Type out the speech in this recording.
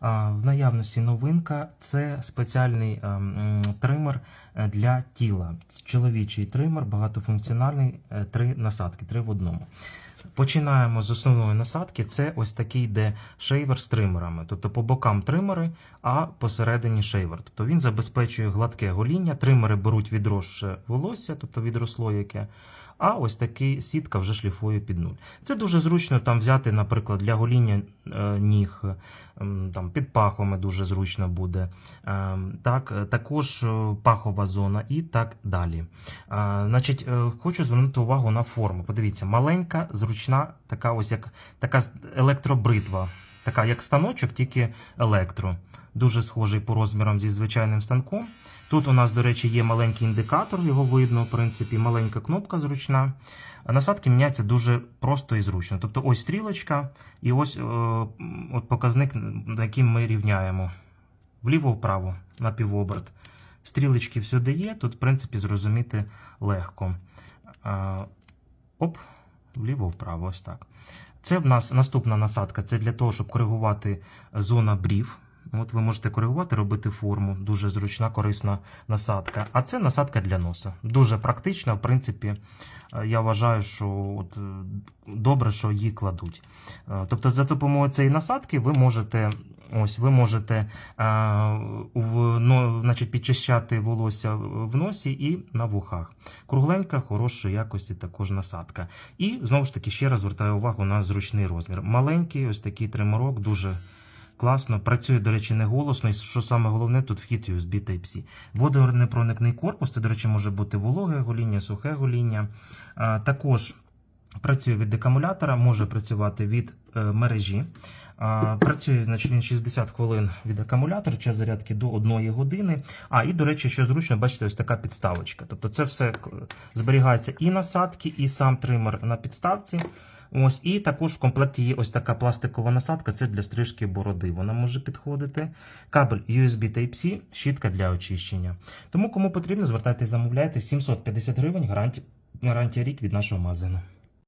В наявності новинка це спеціальний е, тример е, для тіла. Чоловічий тример, багатофункціональний, е, три насадки, три в одному. Починаємо з основної насадки. Це ось такий йде шейвер з тримерами. Тобто по бокам тримери, а посередині шейвер. Тобто він забезпечує гладке гоління. Тримери беруть відросше волосся, тобто відросло яке. А ось такий сітка вже шліфує під нуль. Це дуже зручно там взяти, наприклад, для гоління е, ніг, ем, там під пахами дуже зручно буде. Ем, Так, е, також е, пахова зона і так далі. А, Значить, е, хочу звернути увагу на форму. Подивіться, маленька, зручна, така ось як така електробритва, така як станочок, тільки електро. Дуже схожий по розмірам зі звичайним станком. Тут у нас, до речі, є маленький індикатор, його видно, в принципі, маленька кнопка зручна. Насадки міняються дуже просто і зручно. Тобто ось стрілочка, і ось е, от показник, на яким ми рівняємо. Вліво-вправо на півоберт. Стрілочки всюди є, тут, в принципі, зрозуміти легко. А, Оп, вліво-вправо, ось так. Це в нас наступна насадка. Це для того, щоб коригувати зона брів. От ви можете коригувати, робити форму. Дуже зручна, корисна насадка. А це насадка для носа. Дуже практична, в принципі, е, я вважаю, що от, е, добре, що її кладуть. Е, Тобто, за допомогою цієї насадки ви можете. Ось ви можете в, ну, значить, підчищати волосся в носі і на вухах. Кругленька, хорошої якості також насадка. І знову ж таки ще раз звертаю увагу на зручний розмір. Маленький, ось такий триморок, дуже класно. Працює, до речі, не голосно. І що саме головне, тут вхід USB Type-C. Водонепроникний корпус, це, до речі, може бути вологе гоління, сухе гоління. А, також працює від акумулятора, може працювати від е, мережі. Працює значить, він 60 хвилин від акумулятора, час зарядки до 1 години. А, і, до речі, що зручно, бачите, ось така підставочка. Тобто це все зберігається і насадки, і сам тример на підставці. Ось, і також в комплекті є ось така пластикова насадка, це для стрижки бороди. Вона може підходити. Кабель USB Type-C, щітка для очищення. Тому, кому потрібно, звертайтесь, замовляйте 750 гривень, гарантія рік від нашого магазину.